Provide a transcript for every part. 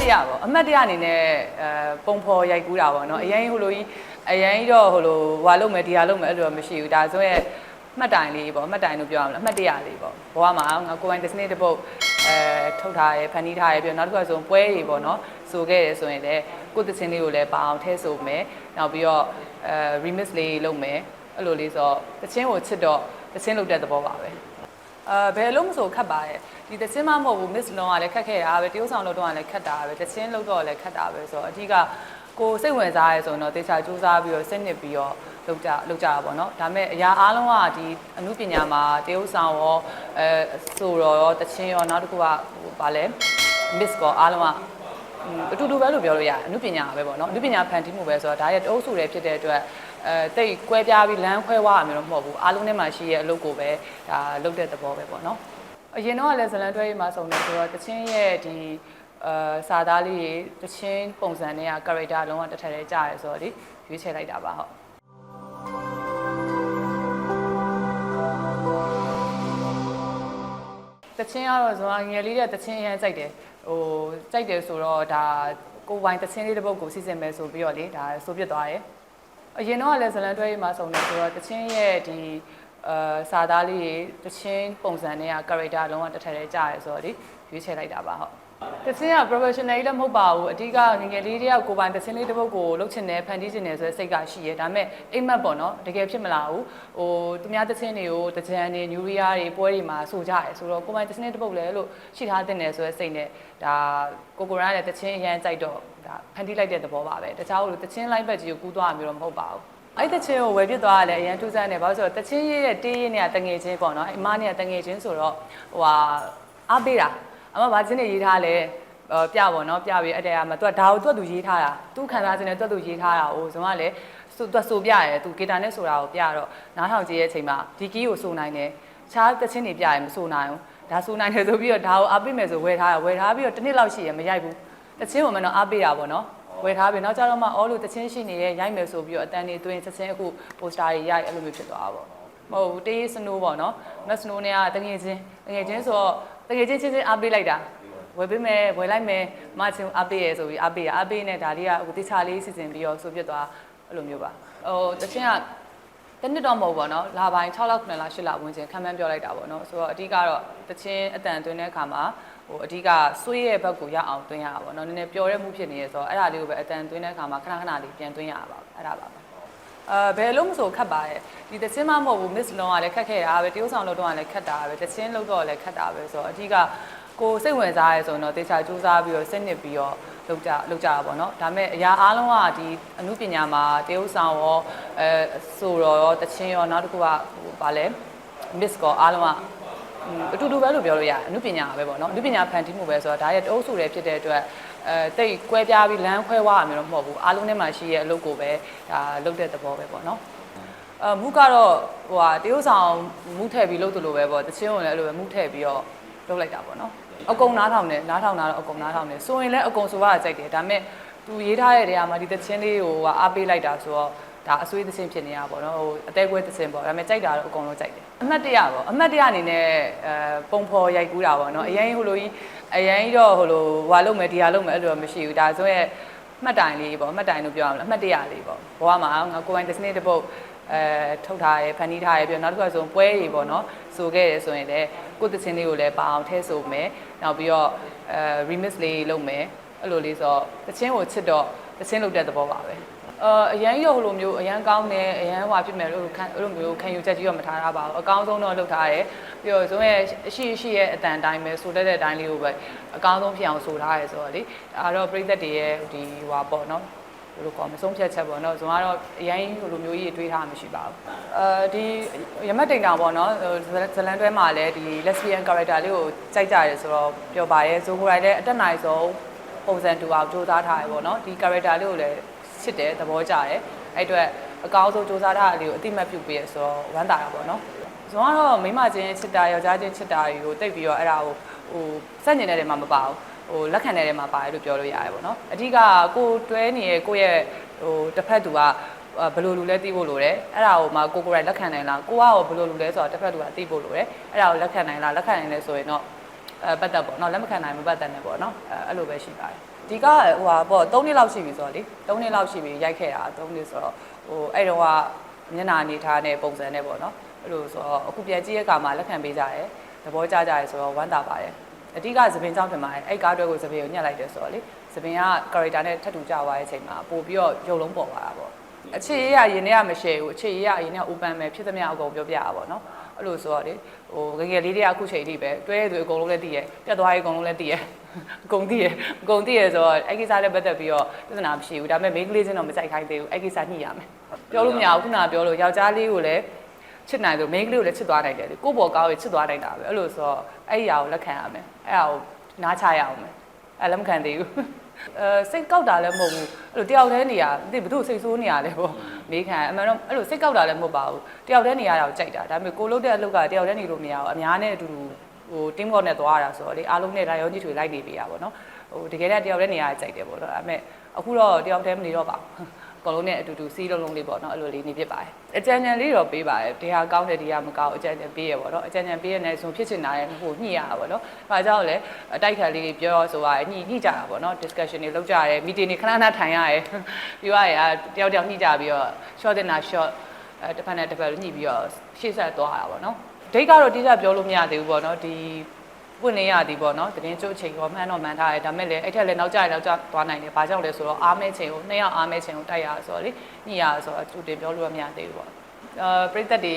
တရပေါ့အမှတ်တရအနေနဲ့အဲပုံဖော်ရိုက်ကူးတာပေါ့နော်အရင်ဟိုလိုကြီးအရင်ကြီးတော့ဟိုလိုဟွာလုပ်မယ်ဒီဟာလုပ်မယ်အဲ့လိုတော့မရှိဘူးဒါဆိုရင်မှတ်တိုင်လေးပေါ့မှတ်တိုင်လို့ပြောရမလားအမှတ်တရလေးပေါ့ဘဝမှာငါကိုယ်ပိုင် Disney တစ်ပုတ်အဲထုတ်ထားရဲဖန်တီးထားရဲပြီးတော့နောက်တစ်ခါဆိုရင်ပွဲတွေပေါ့နော်ဆိုခဲ့ရဲဆိုရင်လည်းကိုယ်သချင်းလေးကိုလည်းပါအောင်ထည့်ဆိုမယ်နောက်ပြီးတော့အဲ remix လေးလုပ်မယ်အဲ့လိုလေးဆိုတော့သချင်းကိုချစ်တော့သချင်းလုပ်တဲ့သဘောပါပဲ အာဘယ်လုံးမဆိုခတ်ပါရဲ့ဒီတချင်းမမဟုတ်ဘူး miss လုံးကလည်းခတ်ခဲ့တာပဲတရုပ်ဆောင်လုံးတော့ကလည်းခတ်တာပဲတချင်းလုံးတော့လည်းခတ်တာပဲဆိုတော့အဓိကကိုစိတ်ဝင်စားရဲဆိုရင်တော့တေချာစူးစမ်းပြီးတော့စိတ်နှစ်ပြီးတော့လုပ်ကြလုပ်ကြတာပေါ့နော်ဒါပေမဲ့အရာအားလုံးကဒီအမှုပညာမှာတရုပ်ဆောင်ရောအဲဆိုတော့ရောတချင်းရောနောက်တစ်ခုကဟိုဗာလဲ miss ကောအားလုံးကอืมအတူတူပဲလို့ပြောလို့ရတယ်အနုပညာပဲပေါ့နော်အနုပညာဖန်တီးမှုပဲဆိုတော့ဒါရဲ့တအုပ်စုတွေဖြစ်တဲ့အတွက် အဲတိတ်ကွဲပြားပြီးလမ်းခွဲသွားရမျိုးတော့မဟုတ်ဘူးအားလုံးထဲမှာရှိရဲ့အလုပ်ကိုပဲဒါလုပ်တဲ့သဘောပဲပေါ့နော်အရင်တော့ကလည်းဇလန်တွဲရေးမှာစုံတယ်ဆိုတော့တချင်းရဲ့ဒီအဲစာသားလေးတွေတချင်းပုံစံတွေက character လုံးဝတစ်ထက်တည်းကြားရဲဆိုတော့ဒီရွေးချယ်လိုက်တာပါဟုတ်တချင်းကတော့ဇွန်ငယ်လေးတဲ့တချင်းအရင်ကြိုက်တယ်ဟိုကြိုက်တယ်ဆိုတော့ဒါကိုယ်ပိုင်တချင်းလေးတစ်ပုတ်ကိုစီစဉ်မယ်ဆိုပြီးတော့လေဒါဆိုပြစ်သွားတယ် အရင်တော့ကလည်းဇလန်တွဲရေးမှာစုံတယ်ဆိုတော့တချင်းရဲ့ဒီအဲစာသားလေးတွေတချင်းပုံစံတွေက character လုံးဝတစ်ထက်တည်းကြားရဲဆိုတော့လေရွေးချယ်လိုက်တာပါဟုတ် တချင်းက professional လည်းမဟုတ်ပါဘူးအဓိကငယ်ငယ်လေးတယောက်ကိုယ်ပိုင်တချင်းလေးတစ်ပုတ်ကိုလုပ်ချင်တယ်ဖန်တီးချင်တယ်ဆိုတဲ့စိတ်ကရှိရဲဒါပေမဲ့အိမ်မက်ပေါ့နော်တကယ်ဖြစ်မလာဘူးဟိုသူများတချင်းတွေကိုတကြံတွေညူရီယာတွေပွဲတွေမှာဆိုကြရဲဆိုတော့ကိုယ်ပိုင်တချင်းလေးတစ်ပုတ်လဲလို့ရှိထားတဲ့နယ်ဆိုတဲ့စိတ်နဲ့ဒါကိုကိုရန်လည်းတချင်းအရန်ကြိုက်တော့ဒါဖန်တီးလိုက်တဲ့သဘောပါပဲတခြားလို့တချင်းလိုက်ဘက်ကြီးကိုကူးသွားမျိုးတော့မဟုတ်ပါဘူးအဲ့တချင်းကိုဝယ်ပြစ်သွားရလဲအရန်ထူးဆန်းတယ်ဘာလို့ဆိုတော့တချင်းရေးရဲ့တေးရေးနဲ့တငယ်ချင်းပေါ့နော်အမနဲ့တငယ်ချင်းဆိုတော့ဟိုဟာအားပေးတာ အမဘာချင်းနေရေးထားလဲအော်ပြပါတော့ပြပြီးအဲ့တဲကမှသူကဒါကိုသူကသူရေးထားတာသူခံစားခြင်းနဲ့သူကသူရေးထားတာဟိုဆိုတော့လေသူသူဆိုပြရဲသူဂီတာနဲ့ဆိုတာကိုပြတော့နားထောင်ကြည့်ရဲ့အချိန်မှာဒီကီးကိုဆိုနိုင်တယ်ခြားတချင်းတွေပြရဲမဆိုနိုင်ဘူးဒါဆိုနိုင်တယ်ဆိုပြီးတော့ဒါကိုအားပေးမယ်ဆိုဝယ်ထားရဝယ်ထားပြီးတော့တစ်နှစ်လောက်ရှိရမရိုက်ဘူးတချင်းပုံမှန်တော့အားပေးတာပေါ့နော်ဝယ်ထားပြီနောက်ကြတော့မှအော်လို့တချင်းရှိနေရဲ့ရိုက်မယ်ဆိုပြီးတော့အတန်တွေတွင်းချက်ချင်းအခုပိုစတာတွေရိုက်အဲ့လိုမျိုးဖြစ်သွားတာပေါ့မဟုတ်ဘူးတေးစနိုးပေါ့နော်မက်စနိုးနဲ့ကတငယ်ချင်းတငယ်ချင်းဆိုတော့ တငယ်ချင်းချင်းချင်းအားပေးလိုက်တာဝယ်ပေးမယ်ဝယ်လိုက်မယ်မချင်းအားပေးရဲဆိုပြီးအားပေးရအားပေးနေဒါလေးကအခုတခြားလေးစီစဉ်ပြီးတော့ဆိုပြစ်သွားအဲ့လိုမျိုးပါဟိုတချင်းကတနစ်တော့မဟုတ်ပါတော့လာပိုင်း6လ9လ10လဝန်းကျင်ခံမှန်းပြောလိုက်တာပေါ့နော်ဆိုတော့အဓိကတော့တချင်းအတန်တွင်းတဲ့အခါမှာဟိုအဓိကဆွေးရဲ့ဘက်ကိုရအောင်တွင်းရတာပေါ့နော်နည်းနည်းပျော်တဲ့မှုဖြစ်နေရဆိုတော့အဲ့ဒါလေးကိုပဲအတန်တွင်းတဲ့အခါမှာခဏခဏလေးပြန်တွင်းရတာပါအဲ့ဒါပါပဲ အာဘယ်လုံးမဆိုခတ်ပါရဲ့ဒီတချင်းမမဟုတ်ဘူး miss လုံးကလည်းခတ်ခဲ့တာပဲတရုပ်ဆောင်လုံးတော့ကလည်းခတ်တာပဲတချင်းလုံးတော့လည်းခတ်တာပဲဆိုတော့အဓိကကိုစိတ်ဝင်စားရဲဆိုရင်တော့တေချာစူးစမ်းပြီးတော့စိတ်နှစ်ပြီးတော့လောက်ကြလောက်ကြတာပေါ့နော်ဒါပေမဲ့အရာအားလုံးကဒီအမှုပညာမှာတရုပ်ဆောင်ရောအဲဆိုတော့ရောတချင်းရောနောက်တစ်ခုကဟိုဗာလဲ miss ကောအားလုံးကอืมအတူတူပဲလို့ပြောလို့ရတယ်အနုပညာပဲပေါ့နော်အနုပညာဖန်တီးမှုပဲဆိုတော့ဒါရဲ့တအုပ်စုတွေဖြစ်တဲ့အတွက် အဲတိတ်ကွဲပြားပြီးလမ်းခွဲသွားရမျိုးတော့မဟုတ်ဘူးအားလုံးထဲမှာရှိရဲ့အလုပ်ကိုပဲဒါလုပ်တဲ့သဘောပဲပေါ့နော်အမူကတော့ဟိုဟာတရုပ်ဆောင်မူထည့်ပြီးလုပ်သလိုပဲပေါ့တချင်းကိုလည်းအဲ့လိုပဲမူထည့်ပြီးတော့လုပ်လိုက်တာပေါ့နော်အကုံနားထောင်တယ်နားထောင်တာတော့အကုံနားထောင်တယ်ဆိုရင်လည်းအကုံဆိုရကြိုက်တယ်ဒါပေမဲ့သူရေးထားတဲ့နေရာမှာဒီတချင်းလေးကိုအားပေးလိုက်တာဆိုတော့ဒါအဆွေးသချင်းဖြစ်နေတာပေါ့နော်ဟိုအသေးကွဲသချင်းပေါ့ဒါပေမဲ့ကြိုက်တာတော့အကုန်လုံးကြိုက်တယ်အမှတ်တရပေါ့အမှတ်တရအနေနဲ့အဲပုံဖော်ရိုက်ကူးတာပေါ့နော်အရင်ဟိုလိုကြီး အရင်ကြီးတော့ဟိုလိုဟွာလုပ်မယ်ဒီဟာလုပ်မယ်အဲ့လိုတော့မရှိဘူးဒါဆိုရင်မှတ်တိုင်လေးပေါ့မှတ်တိုင်လို့ပြောရမလားအမှတ်တရလေးပေါ့ဘဝမှာငါကိုယ်ပိုင် Disney တစ်ပုတ်အဲထုတ်ထားရဲဖန်တီးထားရဲပြီးတော့နောက်တစ်ခါဆိုပွဲတွေပေါ့နော်ဆိုခဲ့ရဲဆိုရင်လည်းကိုယ့်သချင်းလေးကိုလည်းပါအောင်ထည့်ဆိုမယ်နောက်ပြီးတော့အဲ remix လေးလုပ်မယ်အဲ့လိုလေးဆိုတော့သချင်းကိုချစ်တော့သချင်းလုပ်တဲ့သဘောပါပဲ အာအရန်ရုပ်ဟလိုမျိုးအရန်ကောင်းတယ်အရန်ဟွာဖြစ်မယ်လို့ခံအဲ့လိုမျိုးခံယူချက်ကြီးတော့မထားတာပါဘူးအကောင်းဆုံးတော့လုပ်ထားတယ်ပြီးတော့ဇုံးရဲ့အရှိရှိရဲ့အတန်တိုင်းပဲဆိုတတ်တဲ့အတိုင်းလေးကိုပဲအကောင်းဆုံးဖြစ်အောင်ဆိုထားရဲဆိုတော့လေဒါတော့ပြိသက်တွေရဲ့ဒီဟွာပေါ့နော်ဘယ်လိုကောမဆုံးဖြတ်ချက်ပေါ့နော်ဇုံကတော့အရင်ဟိုလိုမျိုးကြီးတွေးထားမှမရှိပါဘူးအဲဒီရမတ်တိန်တာပေါ့နော်ဇလန်တွဲမှာလည်းဒီ lesbian character လေးကိုကြိုက်ကြရဲဆိုတော့ပြောပါရဲဇိုကိုရိုင်လည်းအတက်နိုင်ဆုံးပုံစံတူအောင်စူးစမ်းထားရပေါ့နော်ဒီ character လေးကိုလည်း ချစ်တယ်သဘောကျတယ်အဲ့အတွက်အကောင်းဆုံးစူးစမ်းထားတာလေးကိုအတိမတ်ပြုပေးရဆိုတော့ဝမ်းသာတာပေါ့နော်ဇွန်ကတော့မိမချင်းချစ်တာယောက်ျားချင်းချစ်တာတွေကိုတိတ်ပြီးတော့အဲ့ဒါကိုဟိုစက်ညင်တဲ့နေရာမှာမပါဘူးဟိုလက်ခံတဲ့နေရာမှာပါတယ်လို့ပြောလို့ရတယ်ပေါ့နော်အဓိကကိုတွဲနေတဲ့ကိုယ့်ရဲ့ဟိုတစ်ဖက်သူကဘယ်လိုလူလဲသိဖို့လိုတယ်အဲ့ဒါကိုမှကိုကိုယ်တိုင်လက်ခံနိုင်လားကိုကရောဘယ်လိုလူလဲဆိုတော့တစ်ဖက်သူကသိဖို့လိုတယ်အဲ့ဒါကိုလက်ခံနိုင်လားလက်ခံနိုင်လဲဆိုရင်တော့ဟအဲပတ်သက်ပေါ့နော်လက်မခံနိုင်မပတ်သက်နဲ့ပေါ့နော်အဲအဲ့လိုပဲရှိပါတယ် ဒီကဟိုဟာပေါ့3နှစ်လောက်ရှိပြီဆိုတော့လေ3နှစ်လောက်ရှိပြီရိုက်ခဲ့တာ3နှစ်ဆိုတော့ဟိုအဲ့တော့ကမျက်နှာအနေထားနဲ့ပုံစံနဲ့ပေါ့နော်အဲ့လိုဆိုတော့အခုပြန်ကြည့်ရတဲ့အခါမှာလက်ခံပေးကြတယ်သဘောကျကြတယ်ဆိုတော့ဝမ်းသာပါတယ်အဓိကသပင်ကြောင့်ဖြစ်ပါတယ်အဲ့ကားတွဲကိုသပင်ကိုညှက်လိုက်တယ်ဆိုတော့လေသပင်က character နဲ့ထပ်တူကြသွားတဲ့အချိန်မှာပို့ပြီးတော့ရုပ်လုံးပေါ်လာတာပေါ့အခြေရရရင်ထဲကမ share ဘူးအခြေရရရင်ထဲက open ပဲဖြစ်သမျှအကုန်ပြောပြရပါပေါ့နော် အဲ့လိုဆိုတော့လေဟိုငယ်ငယ်လေးတွေကအခုချိန်ထိပဲတွဲရသူအကုန်လုံးလည်းသိရပြတ်သွားရေးအကုန်လုံးလည်းသိရအကုန်သိရအကုန်သိရဆိုတော့အဲ့ကိစ္စနဲ့ပတ်သက်ပြီးတော့ပြဿနာမရှိဘူးဒါပေမဲ့မိန်းကလေးချင်းတော့မကြိုက်ခိုင်းသေးဘူးအဲ့ကိစ္စညှိရမယ်ပြောလို့မရဘူးခုနကပြောလို့ယောက်ျားလေးကိုလည်းချစ်နိုင်တယ်မိန်းကလေးကိုလည်းချစ်သွားနိုင်တယ်လေကိုယ့်ဘော်ကောင်းရင်ချစ်သွားနိုင်တာပဲအဲ့လိုဆိုတော့အဲ့ဒီအရာကိုလက်ခံရမယ်အဲ့ဒါကိုနားချရအောင်မယ်အဲ့လက်မခံသေးဘူး အဲစိတ်ကောက်တာလည်းမဟုတ်ဘူးအဲ့လိုတယောက်တည်းနေရသိဘယ်သူစိတ်ဆိုးနေရလဲပေါ့မေးခံအမှန်တော့အဲ့လိုစိတ်ကောက်တာလည်းမဟုတ်ပါဘူးတယောက်တည်းနေရတာကိုကြိုက်တာဒါပေမဲ့ကိုလုပ်တဲ့အလုပ်ကတယောက်တည်းနေလို့မရဘူးအများနဲ့အတူတူဟို team work နဲ့သွားရတာဆိုတော့လေအားလုံးနဲ့ဒါရောကြီးထွေလိုက်နေပြီရပါတော့ဟိုတကယ်တည်းတယောက်တည်းနေရတာကြိုက်တယ်ပေါ့နော်အဲ့မဲ့အခုတော့တယောက်တည်းမနေတော့ပါဘူး အကုန်လုံးနဲ့အတူတူစီးလုံးလုံးလေးပေါ့နော်အဲ့လိုလေးနေဖြစ်ပါတယ်အကြံဉာဏ်လေးတော့ပေးပါတယ်ဒီဟာကောင်းတယ်ဒီဟာမကောင်းအကြံဉာဏ်ပေးရပေါ့နော်အကြံဉာဏ်ပေးရတဲ့ဆိုဖြစ်ချင်တာရဲ့ဟိုညှိရတာပေါ့နော်။ဒါကြောင့်လည်းအတိုက်ခံလေးတွေပြောဆိုပါညှိညှိကြတာပေါ့နော် discussion တွေလုပ်ကြရတယ် meeting တွေခဏခဏထိုင်ရတယ်။ပြောရရတယောက်တယောက်ညှိကြပြီးတော့ short တင်တာ short အဲတစ်ဖက်နဲ့တစ်ဖက်ညှိပြီးတော့ရှေ့ဆက်သွားတာပေါ့နော်။ဒိတ်ကတော့တိကျပြောလို့မရသေးဘူးပေါ့နော်ဒီ ပွင့်နေရသည်ပေါ့နော်တရင်ကျုပ်ချိန်ရောမှန်းတော့မှန်းထားတယ်ဒါမဲ့လည်းအဲ့ထက်လည်းနောက်ကျရင်နောက်ကျသွားနိုင်တယ်ဘာကြောင့်လဲဆိုတော့အားမဲချိန်ကိုနှစ်ယောက်အားမဲချိန်ကိုတိုက်ရဆိုတော့လေညှိရဆိုတော့ကျူတင်ပြောလို့မရသေးဘူးပေါ့အာပရိသတ်တွေ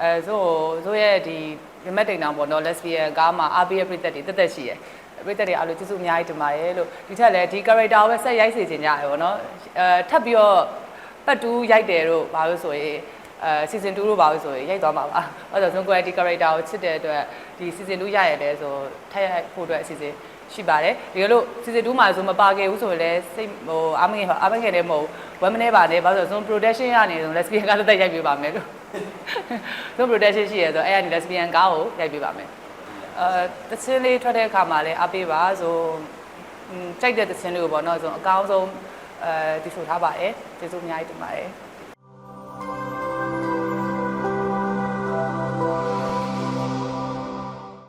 အဲဆိုဆိုရဲ့ဒီရမက်တိန်တောင်ပေါ့နော် lesbian ကားမှာအားပေးရပရိသတ်တွေတက်တက်ရှိရယ်ပရိသတ်တွေအားလို့ကျေးဇူးအများကြီးတင်ပါတယ်လို့ဒီထက်လည်းဒီ character ကိုပဲဆက်ရိုက်စေချင်ကြရယ်ပေါ့နော်အဲထပ်ပြီးတော့ပတ်တူးရိုက်တယ်လို့ဘာလို့ဆိုရင် အဲ season 2လို့ပါလို့ဆိုရင်ရိုက်သွားမှာပါ။အဲ့တော့ Zone Quality Character ကိုချစ်တဲ့အတွက်ဒီ season 2ရရတယ်ဆိုထပ်ရိုက်ဖို့အတွက်အစီအစဉ်ရှိပါတယ်။ဒီလို season 2မှာဆိုမပါခဲ့ဘူးဆိုရင်လည်းစိတ်ဟိုအားမငယ်အားမငယ်လည်းမဟုတ်ဝမ်းမနေပါနဲ့ဘာလို့ဆို Zone Production ရနေဆို lesbian ကားတက်ရိုက်ပြပါမယ်လို့ Zone Production ရှိရဆိုအဲ့ဒါ lesbian ကားကိုရိုက်ပြပါမယ်။အဲတချင်းလေးထွက်တဲ့အခါမှာလည်းအားပေးပါဆိုကြိုက်တဲ့တချင်းလေးကိုပေါ့နော်ဆိုအကောင်းဆုံးအဲဒီဆိုထားပါတယ်ကျေးဇူးအများကြီးတင်ပါတယ်